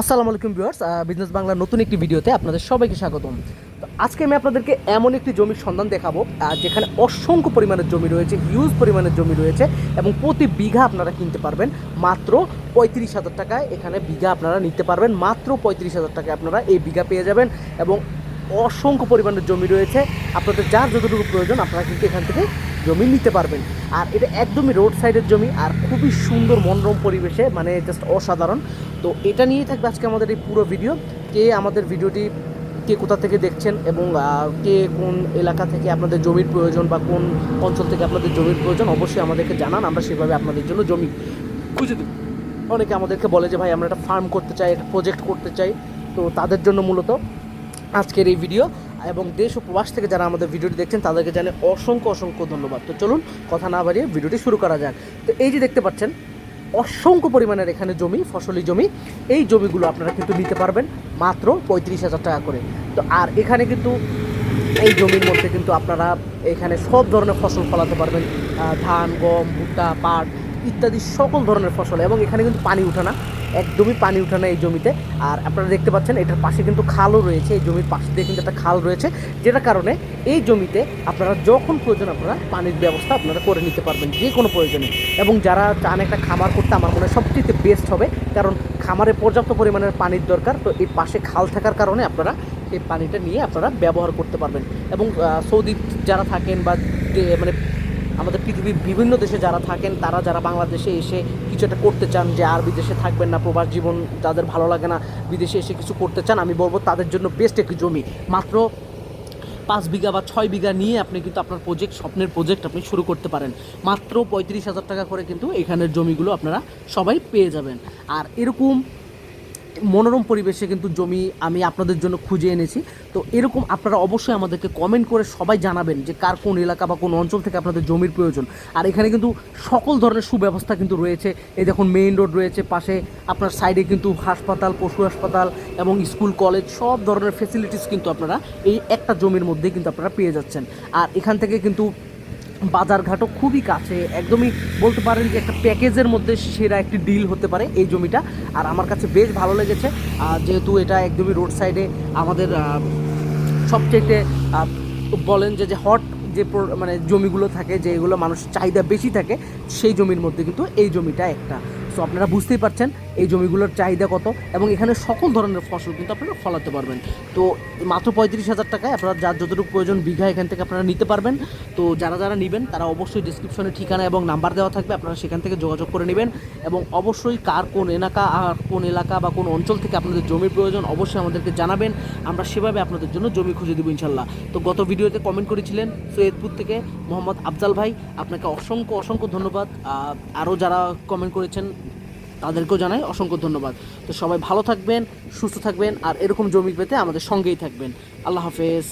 আসসালামু আলাইকুম viewers business বাংলার নতুন একটি ভিডিওতে আপনাদের সবাইকে স্বাগতম। তো আজকে আমি আপনাদেরকে এমন একটি জমির সন্ধান দেখাবো যেখানে অসংখ্য পরিমাণের জমি রয়েছে হিউজ পরিমাণের জমি রয়েছে, এবং প্রতি বিঘা আপনারা কিনতে পারবেন। মাত্র পঁয়ত্রিশ হাজার টাকায় এখানে বিঘা আপনারা নিতে পারবেন। মাত্র পঁয়ত্রিশ হাজার টাকায় আপনারা এই বিঘা পেয়ে যাবেন, এবং অসংখ্য পরিমাণের জমি রয়েছে। আপনাদের যার যতটুকু প্রয়োজন, আপনারা কিন্তু এখান থেকে জমি নিতে পারবেন। আর এটা একদমই রোড সাইডের জমি আর খুবই সুন্দর মনোরম পরিবেশে মানে জাস্ট অসাধারণ। তো এটা নিয়েই থাকবে আজকে আমাদের এই পুরো ভিডিও কে আমাদের ভিডিওটি কে কোথা থেকে দেখছেন এবং কে কোন এলাকা থেকে আপনাদের জমির প্রয়োজন বা কোন অঞ্চল থেকে আপনাদের জমির প্রয়োজন অবশ্যই আমাদেরকে জানান, আমরা সেভাবে আপনাদের জন্য জমি খুঁজে দেব। অনেকে আমাদেরকে বলে যে, ভাই, আমরা একটা ফার্ম করতে চাই, একটা প্রজেক্ট করতে চাই। তো তাদের জন্য মূলত আজকের এই ভিডিও এবং দেশ ও প্রবাস থেকে যারা আমাদের ভিডিওটি দেখছেন, তাদেরকে জানে অসংখ্য অসংখ্য ধন্যবাদ। তো চলুন, কথা না বাড়িয়ে ভিডিওটি শুরু করা যাক। তো এই যে দেখতে পাচ্ছেন, অসংখ্য পরিমাণের এখানে জমি, ফসলি জমি। এই জমিগুলো আপনারা কিন্তু নিতে পারবেন মাত্র পঁয়ত্রিশ হাজার টাকা করে। তো আর এখানে কিন্তু এই জমির মধ্যে কিন্তু আপনারা এখানে সব ধরনের ফসল ফলাতে পারবেন। ধান, গম, ভুট্টা, পাট ইত্যাদি সকল ধরনের ফসল এবং এখানে কিন্তু পানি উঠে না একদমই পানি উঠে না এই জমিতে। আর আপনারা দেখতে পাচ্ছেন, এটার পাশে কিন্তু খালও রয়েছে। এই জমির পাশে দিয়ে কিন্তু একটা খাল রয়েছে, যেটার কারণে এই জমিতে আপনারা যখন প্রয়োজন আপনারা পানির ব্যবস্থা আপনারা করে নিতে পারবেন, যে কোনো প্রয়োজনে। এবং যারা চান একটা খামার করতে, আমার মনে হয় সবচেয়ে বেস্ট হবে, কারণ খামারে পর্যাপ্ত পরিমাণের পানির দরকার। তো এই পাশে খাল থাকার কারণে আপনারা এই পানিটা নিয়ে আপনারা ব্যবহার করতে পারবেন। এবং সৌদি যারা থাকেন বা মানে আমাদের পৃথিবীর বিভিন্ন দেশে যারা থাকেন, তারা যারা বাংলাদেশে এসে কিছু একটা করতে চান যে আর বিদেশে থাকবেন না, প্রবাস জীবন যাদের ভালো লাগে না, বিদেশে এসে কিছু করতে চান, আমি বলব তাদের জন্য বেস্ট একটি জমি। মাত্র পাঁচ বিঘা বা ছয় বিঘা নিয়ে আপনি কিন্তু আপনার প্রজেক্ট স্বপ্নের প্রজেক্ট আপনি শুরু করতে পারেন। মাত্র পঁয়ত্রিশ হাজার টাকা করে কিন্তু এখানের জমিগুলো আপনারা সবাই পেয়ে যাবেন। আর এরকম মনোরম পরিবেশে কিন্তু জমি আমি আপনাদের জন্য খুঁজে এনেছি। তো এরকম আপনারা অবশ্যই আমাদেরকে কমেন্ট করে সবাই জানাবেন যে কার কোন এলাকা বা কোন অঞ্চল থেকে আপনাদের জমির প্রয়োজন। আর এখানে কিন্তু সকল ধরনের সুব্যবস্থা কিন্তু রয়েছে। এই দেখুন মেইন রোড রয়েছে, পাশে আপনার সাইডে কিন্তু হাসপাতাল, পশু হাসপাতাল এবং স্কুল কলেজ সব ধরনের ফেসিলিটিস কিন্তু আপনারা এই একটা জমির মধ্যেই কিন্তু আপনারা পেয়ে যাচ্ছেন। আর এখান থেকে কিন্তু বাজারঘাটও খুবই কাছে। একদমই বলতে পারেন যে একটা প্যাকেজের মধ্যে সেরা একটি ডিল হতে পারে এই জমিটা। আর আমার কাছে বেশ ভালো লেগেছে। যেহেতু এটা একদমই রোড সাইডে আমাদের সবচেয়ে বলেন যে যে হট যে মানে জমিগুলো থাকে যেগুলো মানুষের চাহিদা বেশি থাকে, সেই জমির মধ্যে কিন্তু এই জমিটা একটা। সো আপনারা বুঝতেই পারছেন এই জমিগুলোর চাহিদা কত? এবং এখানে সকল ধরনের ফসল কিন্তু আপনারা ফলাতে পারবেন। তো মাত্র পঁয়ত্রিশ হাজার টাকায় আপনারা যার যতটুকু প্রয়োজন বিঘা এখান থেকে আপনারা নিতে পারবেন। তো যারা যারা নেবেন, তারা অবশ্যই ডিসক্রিপশনে ঠিকানা এবং নাম্বার দেওয়া থাকবে। আপনারা সেখান থেকে যোগাযোগ করে নেবেন এবং অবশ্যই কার কোন এলাকা আর কোন এলাকা বা কোন অঞ্চল থেকে আপনাদের জমির প্রয়োজন অবশ্যই আমাদেরকে জানাবেন। আমরা সেভাবে আপনাদের জন্য জমি খুঁজে দেবো ইনশাল্লাহ। তো গত ভিডিওতে কমেন্ট করেছিলেন সৈয়দপুর থেকে মোহাম্মদ আফজাল ভাই। আপনাকে অসংখ্য অসংখ্য ধন্যবাদ। আরও যারা কমেন্ট করেছেন তাদেরকেও জানাই অসংখ্য ধন্যবাদ। তো সবাই ভালো থাকবেন, সুস্থ থাকবেন, আর এরকম জমি পেতে আমাদের সঙ্গেই থাকবেন। আল্লাহ হাফেজ।